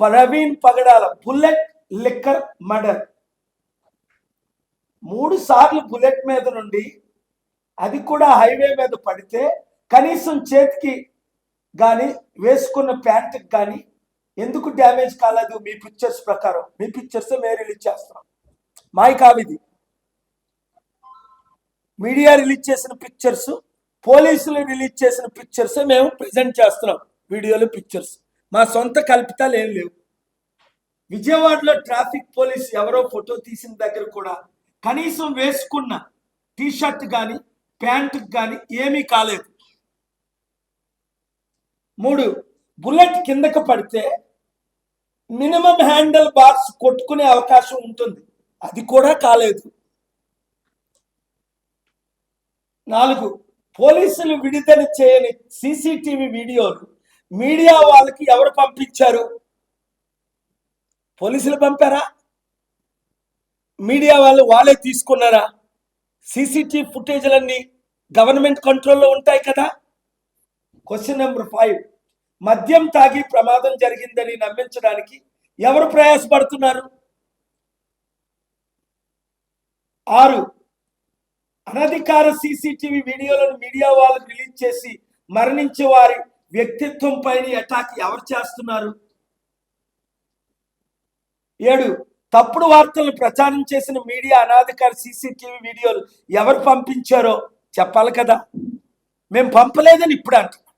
Praveen Pagadala bullet liquor murder. మూడు సార్లు bullet మీద నుండి అది కూడా హైవే మీద పడితే కనీసం చేతికి కానీ వేసుకున్న ప్యాంటుకి కానీ ఎందుకు డ్యామేజ్ కాలేదు మీ పిక్చర్స్ ప్రకారం? మీ పిక్చర్స్ మేము రిలీజ్ చేస్తున్నాం. మాయి కావిది మీడియా రిలీజ్ చేసిన పిక్చర్స్ పోలీసులు రిలీజ్ చేసిన పిక్చర్స్ మేము ప్రజెంట్ చేస్తున్నాం. వీడియోలు పిక్చర్స్ మా సొంత కల్పితాలు ఏం లేవు. విజయవాడలో ట్రాఫిక్ పోలీస్ ఎవరో ఫోటో తీసిన దగ్గర కూడా కనీసం వేసుకున్న టీషర్ట్ కానీ ప్యాంటు కానీ ఏమీ కాలేదు. మూడు బుల్లెట్ కిందకు పడితే మినిమం హ్యాండిల్ బాక్స్ కొట్టుకునే అవకాశం ఉంటుంది. అది కూడా కాలేదు. నాలుగు పోలీసులు విడుదల చేయని సీసీటీవీ వీడియోలు మీడియా వాళ్ళకి ఎవరు పంపించారు? పోలీసులు పంపారా? మీడియా వాళ్ళు వాళ్ళే తీసుకున్నారా? సీసీటీవీ ఫుటేజ్లన్నీ గవర్నమెంట్ కంట్రోల్లో ఉంటాయి కదా? క్వశ్చన్ నెంబర్ ఫైవ్ మద్యం తాగి ప్రమాదం జరిగిందని నమ్మించడానికి ఎవరు ప్రయాసపడుతున్నారు? ఆరు. అనధికార సీసీటీవీ వీడియోలను మీడియా వాళ్ళు రిలీజ్ చేసి మరణించే వారి వ్యక్తిత్వం పైన అటాక్ ఎవరు చేస్తున్నారు? ఏడు తప్పుడు వార్తలను ప్రచారం చేసిన మీడియా అనాధికార సీసీటీవీ వీడియోలు ఎవరు పంపించారో చెప్పాలి కదా. మేము పంపలేదని ఇప్పుడు అంటున్నాం.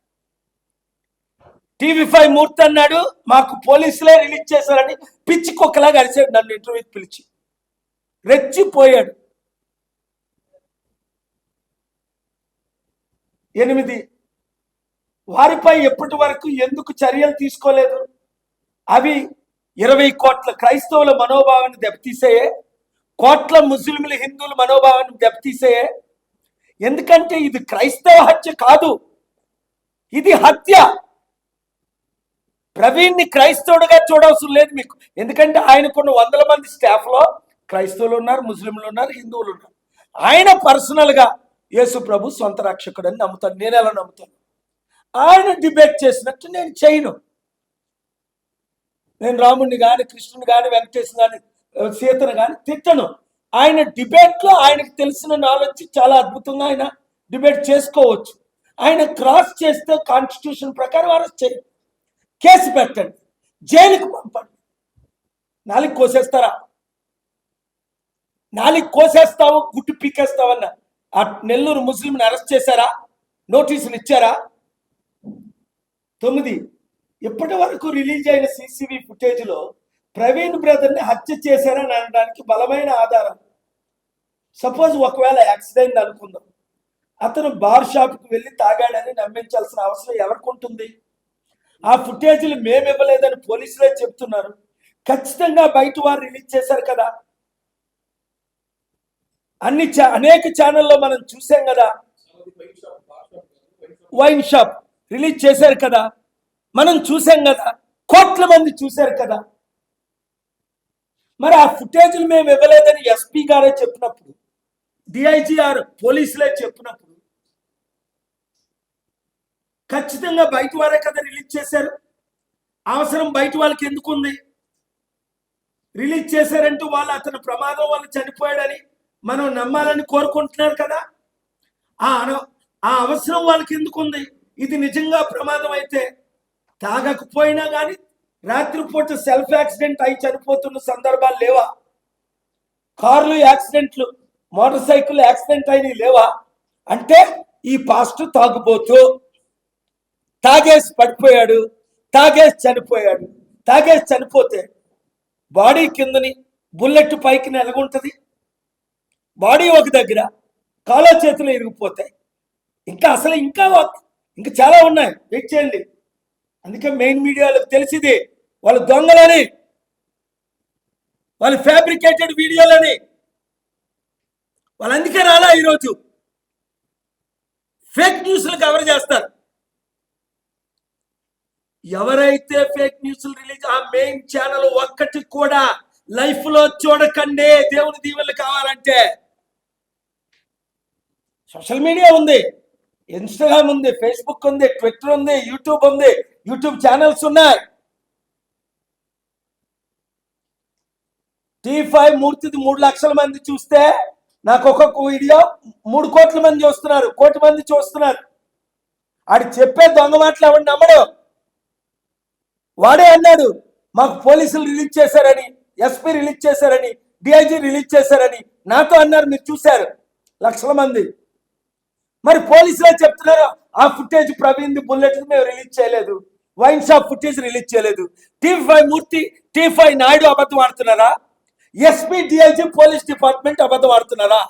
టీవీ ఫైవ్ మూర్తి అన్నాడు మాకు పోలీసులే రిలీజ్ చేశారని పిచ్చి కుక్కలాగా అరిచాడు నన్ను ఇంటర్వ్యూకి పిలిచి. రెచ్చిపోయాడు. ఎనిమిది వారిపై ఎప్పటి వరకు ఎందుకు చర్యలు తీసుకోలేదు? అవి ఇరవై కోట్ల క్రైస్తవుల మనోభావాన్ని దెబ్బతీసేయే కోట్ల ముస్లింల హిందువుల మనోభావాన్ని దెబ్బతీసేయే. ఎందుకంటే ఇది క్రైస్తవ హత్య కాదు ఇది హత్య. ప్రవీణ్ని క్రైస్తవుడుగా చూడవసరం లేదు మీకు. ఎందుకంటే ఆయనకున్న వందల మంది స్టాఫ్లో క్రైస్తవులు ఉన్నారు ముస్లింలు ఉన్నారు హిందువులు ఉన్నారు. ఆయన పర్సనల్గా యేసు ప్రభు సొంత రక్షకుడు అని నమ్ముతాను నేను ఎలా నమ్ముతాను? ఆయన డిబేట్ చేసినట్టు నేను చేయను. నేను రాముడిని కానీ కృష్ణుని కానీ వెంకటేశ్వర కానీ సీతను కానీ తిట్టను. ఆయన డిబేట్లో ఆయనకు తెలిసిన నాలెడ్జ్ చాలా అద్భుతంగా ఆయన డిబేట్ చేసుకోవచ్చు. ఆయన క్రాస్ చేస్తే కాన్స్టిట్యూషన్ ప్రకారం అరెస్ట్ చేయండి కేసు పెట్టండి. జైలుకి పంపండి. నాలుగు కోసేస్తారా? నాలుగు కోసేస్తావు గుడ్డు పీకేస్తావన్న. ఆ నెల్లూరు ముస్లింని అరెస్ట్ చేశారా? నోటీసులు ఇచ్చారా? తొమ్మిది ఇప్పటి వరకు రిలీజ్ అయిన సీసీవీ ఫుటేజ్లో ప్రవీణ్ బ్రదర్ని హత్య చేశారని అనడానికి బలమైన ఆధారం. సపోజ్ ఒకవేళ యాక్సిడెంట్ అనుకుందాం. అతను బార్ షాప్కి వెళ్ళి తాగాడని నమ్మించాల్సిన అవసరం ఎవరికి ఉంటుంది ఆ ఫుటేజీలు మేము ఇవ్వలేదని పోలీసులే చెప్తున్నారు. ఖచ్చితంగా బయట వారు రిలీజ్ చేశారు కదా? అన్ని అనేక ఛానల్లో మనం చూసాం కదా? Wine shop. రిలీజ్ చేశారు కదా మనం చూసాం కదా కోట్ల మంది చూశారు కదా. మరి ఆ ఫుటేజ్లు మేము ఇవ్వలేదని ఎస్పీ గారే చెప్పినప్పుడు డిఐజీఆర్ పోలీసులే చెప్పినప్పుడు ఖచ్చితంగా బయట వారే కదా రిలీజ్ చేశారు. అవసరం బయట వాళ్ళకి ఎందుకు ఉంది? రిలీజ్ చేశారంటూ వాళ్ళు అతను ప్రమాదం వల్ల చనిపోయాడని మనం నమ్మాలని కోరుకుంటున్నారు కదా. ఆ ఆ అవసరం వాళ్ళకి ఎందుకు ఉంది? ఇది నిజంగా ప్రమాదం అయితే తాగకపోయినా కానీ రాత్రిపూట సెల్ఫ్ యాక్సిడెంట్ అయి చనిపోతున్న సందర్భాలు లేవా? కార్లు యాక్సిడెంట్లు మోటార్ సైకిల్ యాక్సిడెంట్ అయినవి లేవా? అంటే ఈ పాస్ట్ తాగుబోతూ తాగేసి పడిపోయాడు తాగేసి చనిపోయాడు తాగేసి చనిపోతే బాడీ కిందని బుల్లెట్ పైకి నెలగుంటది. బాడీ ఒక దగ్గర కాలో చేతులు ఇరిగిపోతాయి. ఇంకా అసలు ఇంకా ఇంకా చాలా ఉన్నాయి. వెయిట్ చేయండి. అందుకే మెయిన్ మీడియాలకు తెలిసింది వాళ్ళు దొంగలని వాళ్ళు ఫ్యాబ్రికేటెడ్ వీడియోలని. వాళ్ళు అందుకే రాలా ఈరోజు. ఫేక్ న్యూస్లు కవర్ చేస్తారు. ఎవరైతే ఫేక్ న్యూస్లు రిలీజ్ ఆ మెయిన్ ఛానల్ ఒక్కటి కూడా లైఫ్లో చూడకండి దేవుని దీవెనలు కావాలంటే సోషల్ మీడియా ఉంది. ఇన్స్టాగ్రామ్ ఉంది ఫేస్బుక్ ఉంది ట్విట్టర్ ఉంది యూట్యూబ్ ఉంది యూట్యూబ్ ఛానల్స్ ఉన్నాయి. టీ ఫైవ్ మూర్తిది మూడు లక్షల మంది చూస్తే నాకు ఒక్కొక్క వీడియో మూడు కోట్ల మంది చూస్తున్నారు కోటి మంది చూస్తున్నారు. ఆడు చెప్పే దొంగ మాటలు ఎవడు నమ్మడు. వాడే అన్నాడు మాకు పోలీసులు రిలీజ్ చేశారని ఎస్పీ రిలీజ్ చేశారని డిఐజీ రిలీజ్ చేశారని నాతో అన్నారు మీరు చూశారు. లక్షల మంది. మరి పోలీసులే చెప్తున్నారు ఆ ఫుటేజ్ ప్రవీణ్ బుల్లెట్ మేము రిలీజ్ చేయలేదు. వైన్ షాప్ ఫుటేజ్ రిలీజ్ చేయలేదు. T five Murthy T five Naidu అబద్ధం ఆడుతున్నారా? ఎస్పీ డిఐజీ పోలీస్ డిపార్ట్మెంట్ అబద్ధం ఆడుతున్నారా?